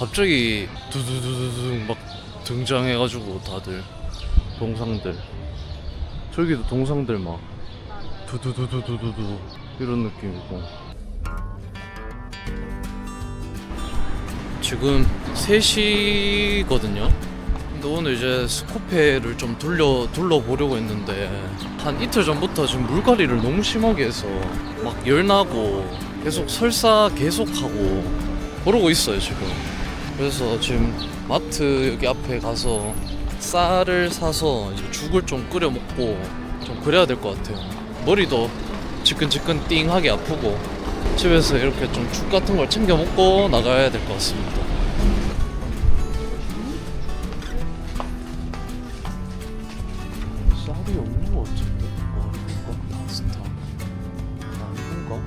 갑자기 두두두두두 막 등장해가지고 다들. 동상들. 저기도 동상들 막 두두두두두두두 이런 느낌이고. 지금 3시거든요. 근데 오늘 이제 스코페를 좀 돌려 둘러보려고 했는데 한 이틀 전부터 지금 물갈이를 너무 심하게 해서 막 열나고 계속 설사 계속하고 그러고 있어요 지금 그래서 지금 마트 여기 앞에 가서 쌀을 사서 이제 죽을 좀 끓여 먹고 좀 그래야 될 것 같아요 머리도 지끈지끈 띵하게 아프고 집에서 이렇게 좀 죽 같은 걸 챙겨 먹고 나가야 될 것 같습니다 쌀이 없는 거 같은데? 아 이건가? 스타 아닌가?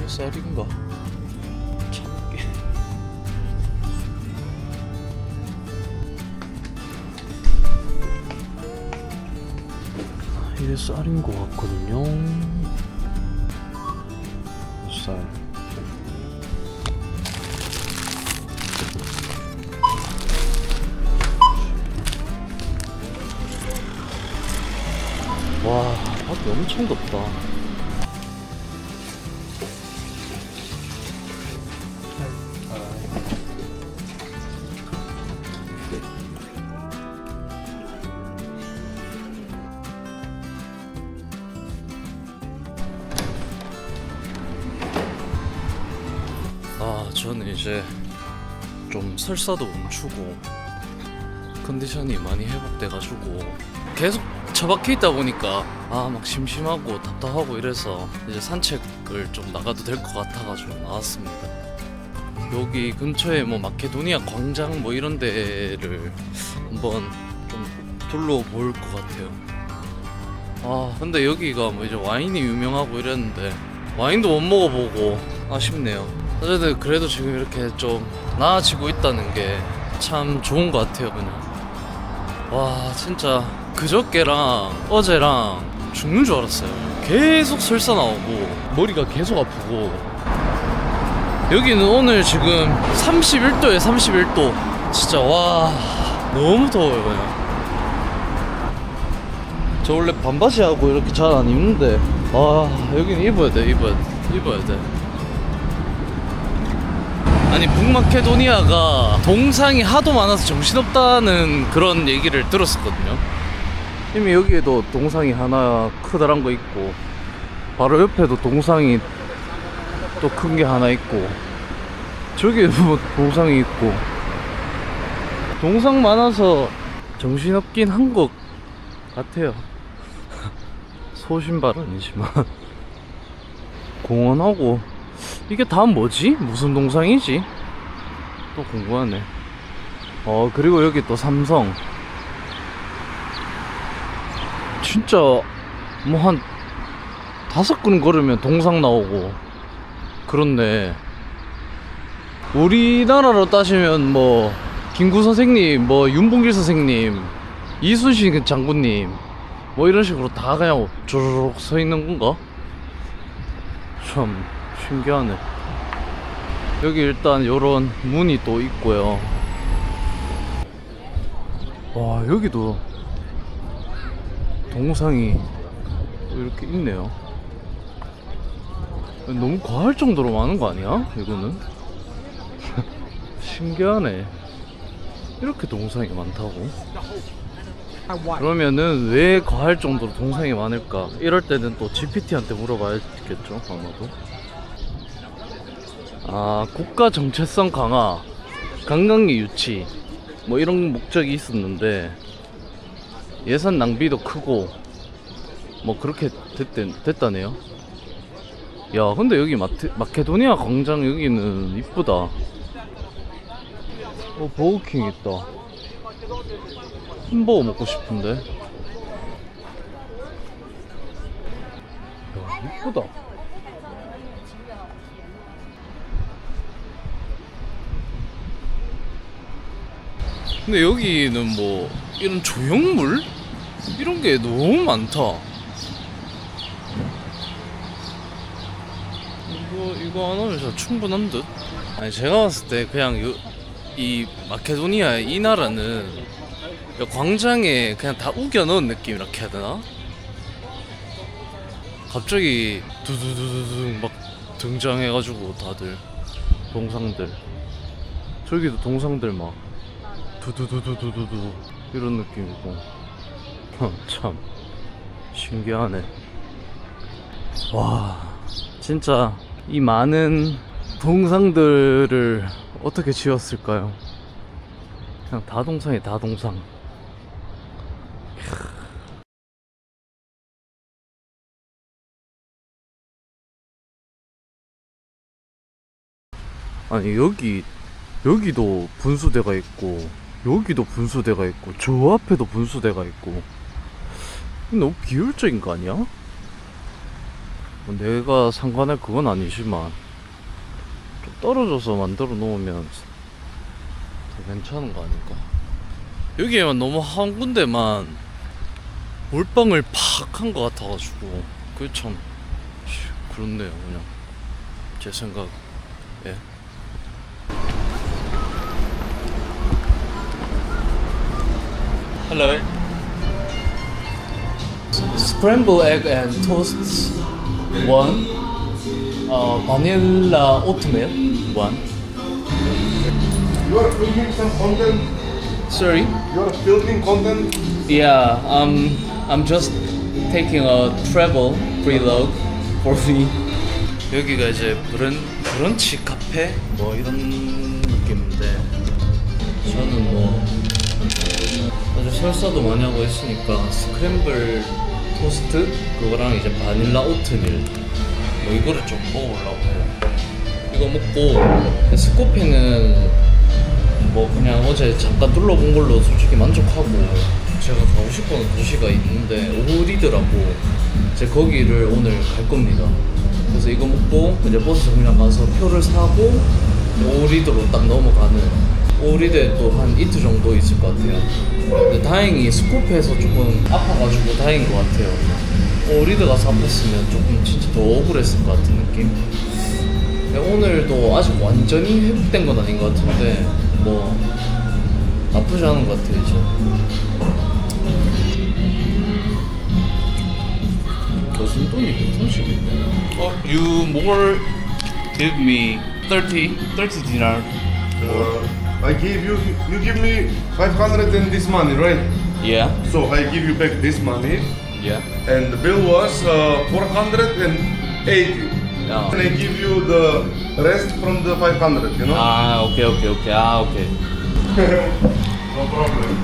몇 쌀인가? 이게 쌀인 것 같거든요 쌀 와, 밖에 엄청 덥다. 저는 이제 좀 설사도 멈추고 컨디션이 많이 회복돼가지고 계속 처박혀 있다 보니까 아 막 심심하고 답답하고 이래서 이제 산책을 좀 나가도 될 것 같아가지고 나왔습니다. 여기 근처에 뭐 마케도니아 광장 뭐 이런 데를 한번 좀 둘러볼 것 같아요. 아 근데 여기가 뭐 이제 와인이 유명하고 이랬는데 와인도 못 먹어보고 아쉽네요. 어쨌든 그래도 지금 이렇게 좀 나아지고 있다는 게 참 좋은 것 같아요 그냥. 와 진짜 그저께랑 어제랑 죽는 줄 알았어요. 계속 설사 나오고 머리가 계속 아프고. 여기는 오늘 지금 31도에 31도. 진짜 와 너무 더워요 그냥. 저 원래 반바지 하고 이렇게 잘 안 입는데. 아 여기는 입어야 돼 입어야 돼 입어야 돼 아니 북마케도니아가 동상이 하도 많아서 정신없다는 그런 얘기를 들었었거든요. 이미 여기에도 동상이 하나 크다란 거 있고 바로 옆에도 동상이 또 큰 게 하나 있고 저기에도 뭐 동상이 있고. 동상 많아서 정신없긴 한 것 같아요. 소신발 아니지만. 공원하고 이게 다 뭐지? 무슨 동상이지? 또 궁금하네. 어, 그리고 여기 또 삼성. 진짜, 뭐 한, 다섯 근 걸으면 동상 나오고, 그렇네. 우리나라로 따지면 뭐, 김구 선생님, 뭐, 윤봉길 선생님, 이순신 장군님, 뭐 이런 식으로 다 그냥 조르륵 서 있는 건가? 참, 신기하네. 여기 일단 요런 문이 또 있고요. 와, 여기도 동상이 또 이렇게 있네요. 너무 과할 정도로 많은 거 아니야? 이거는? 신기하네. 이렇게 동상이 많다고? 그러면은 왜 과할 정도로 동상이 많을까? 이럴 때는 또 GPT한테 물어봐야겠죠, 아마도. 아, 국가 정체성 강화, 관광의 유치, 뭐 이런 목적이 있었는데 예산 낭비도 크고 뭐 그렇게 됐대, 됐다네요. 야, 근데 여기 마트, 마케도니아 광장 여기는 이쁘다. 어, 버거킹 있다. 햄버거 먹고 싶은데. 야, 이쁘다. 근데 여기는 뭐 이런 조형물 이런 게 너무 많다. 이거 이거 하나면 진짜 충분한 듯. 아니 제가 봤을 때 그냥 요, 이 마케도니아 이 나라는 이 광장에 그냥 다 우겨 넣은 느낌이라 해야 되나? 갑자기 두두두두두 막 등장해가지고 다들 동상들 저기도 동상들 막 두두두두두두두. 이런 느낌이고. 참. 신기하네. 와 진짜 이 많은 동상들을 어떻게 지었을까요? 그냥 다 동상이 다 동상. 아니 여기 여기도 분수대가 있고 여기도 분수대가 있고 저 앞에도 분수대가 있고 너무 비효율적인 거 아니야? 뭐 내가 상관할 그건 아니지만 좀 떨어져서 만들어 놓으면 더 괜찮은 거 아닐까? 여기에만 너무 한 군데만 몰빵을 팍한거 같아가지고 그게 참 씨, 그렇네요 그냥 제 생각 예. Hello. Scrambled egg and toast one. Uh, vanilla oatmeal one. You are filming some content. Sorry. You are filming content. Yeah. Um, I'm just taking a travel vlog for me. 여기가 이제 브런 브런치 카페 뭐 이런 느낌인데 저는 뭐 설사도 많이 하고 있으니까 스크램블 토스트 그거랑 이제 바닐라 오트밀 뭐 이거를 좀 먹어보려고. 이거 먹고 스코피는 뭐 그냥 어제 잠깐 둘러본 걸로 솔직히 만족하고 제가 가고 싶어하는 도시가 있는데 오리드라고 이제 거기를 오늘 갈 겁니다. 그래서 이거 먹고 이제 버스 정류장 가서 표를 사고 오리드로 딱 넘어가는 오리드에 또한 이틀 정도 있을 것 같아요. 근데 다행히 스코프에서 조금 아파가지고 다행인 것 같아요. 오리드 가서 아팠으면 조금 진짜 더 억울했을 것 같은 느낌. 근데 오늘도 아직 완전히 회복된 건 아닌 것 같은데 뭐 나쁘지 않은 것 같아요 이제 무슨 돈이 130이네 어, you more give me 30, 30 dinar Uh, I give you. You give me 500 and this money, right? yeah, So I give you back this money, yeah and the bill was uh, 480. 야. And I give you the rest from the 500. You know? 아 오케이 오케이 오케이 아 오케이 No problem.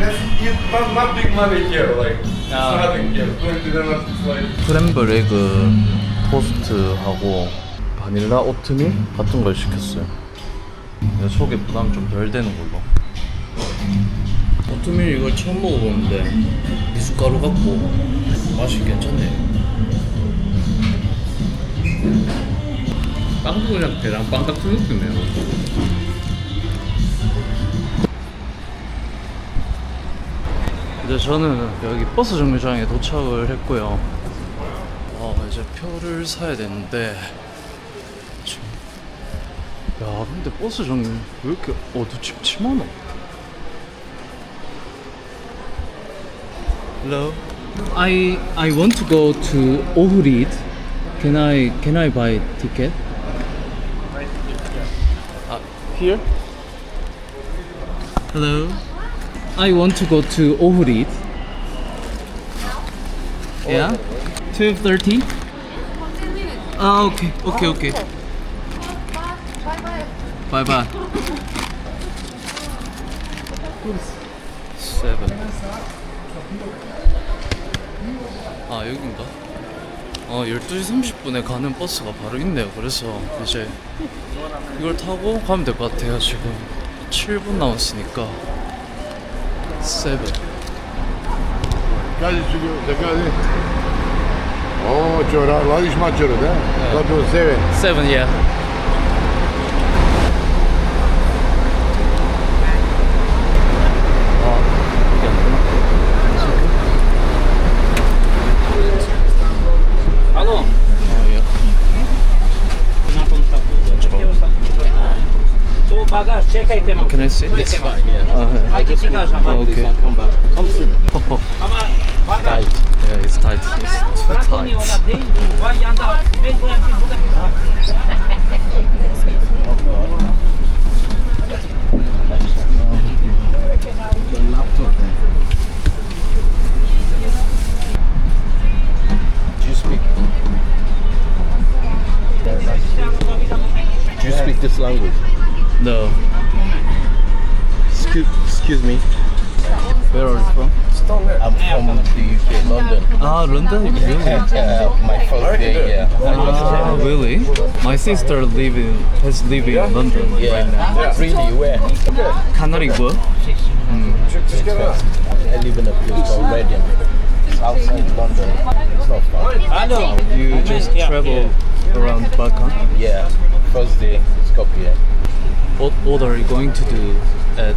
That's it's not, not big money here. Like it's Ah. nothing here. 20 dinars. It's like. 스크램블 에그 토스트하고 바닐라 오트밀 같은 걸 시켰어요. 속에 부담 좀 덜 되는 걸로. 오트밀 이걸 처음 먹어보는데 미숫가루 같고 맛이 괜찮네요. 빵도 그냥 대랑 빵 같은 느낌이에요. 이제 저는 여기 버스 정류장에 도착을 했고요. 아 이제 표를 사야 되는데 근데 버스 정류 왜 이렇게 어두침침하노? Hello. I I want to go to Ohrid. Can I can I buy ticket? Uh, here. Hello. I want to go to Ohrid. Yeah. Twelve thirty. Ah, okay, okay, okay. Bye. Seven. 아 여긴가? 어 12시 30분에 가는 버스가 바로 있네요. 그래서 이제 이걸 타고 가면 될 것 같아요. 지금 7분 남았으니까. Seven. Kazi su da kazi? O, čo, ra- radiš mačoru, da? Zato seven. Seven, yeah. Bagage, check item. Can I see? It's fine. Yeah. Uh -huh. I can. Okay. Come back. Come soon. Ama bagage. Tight. Yeah, it's tight. It's too tight. Do you speak this language? No. Excuse, excuse me. Where are you from? I'm from the UK, London. Ah, London. Really? Uh, my first day here. Ah, really? My sister live in has live in London right now. Yeah. Really, where? Canary Wharf. I live in a place called Reading. It's outside London. It's not far. Hello. You just travel around Balkan. Yeah. First day, Skopje. What what are you going to do at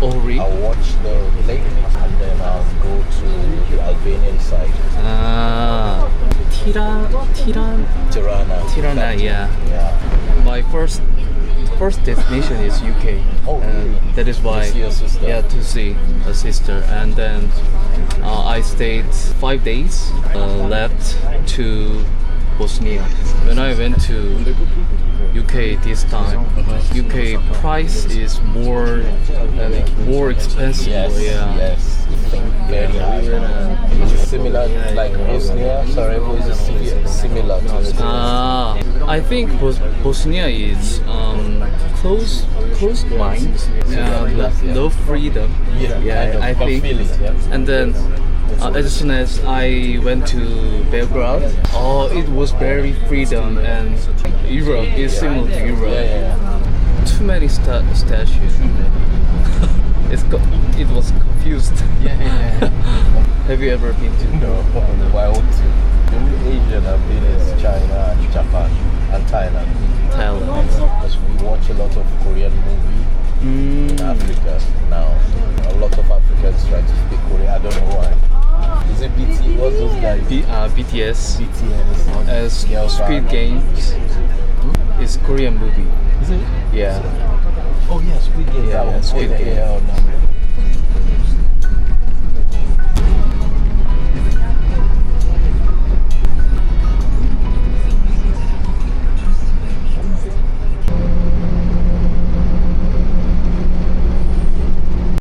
Ohri? I'll watch the lake and then I'll go to the Albanian side. Ah, Tira Tirana. Tirana. Tirana, yeah. Yeah. My first first destination is UK. Oh, really? That is why. To see your sister. Yeah, to see a sister, and then uh, I stayed five days. Uh, left to Bosnia. When I went to UK this time, UK price is more uh, more expensive. Yes, yeah. yes. Very high. It's similar, like Bosnia, Sarajevo is si- similar to Bosnia. Ah, I think Bos- Bosnia is um, close closed mind, yeah, no, no freedom. Yeah, yeah, of I think. feel it, yeah. And then uh, as soon as I went to Belgrade, oh, it was very freedom and Europe is similar to Europe. Too many sta- statues. it's it was confused. Yeah, yeah, yeah. Have you ever been to? No, would you? The only Asian I've been is China Japan and Thailand. Thailand. Because we watch a lot of Korean movie in Mm, Africa now. A lot of Africans try to speak Korean. I don't know why. Is it BT? What's those guys? B- uh, BTS. BTS. Girl Squid. Games is Korean movie. Is it? Yeah. Oh yeah, Squid Game. Yeah, yeah. Squid Oh,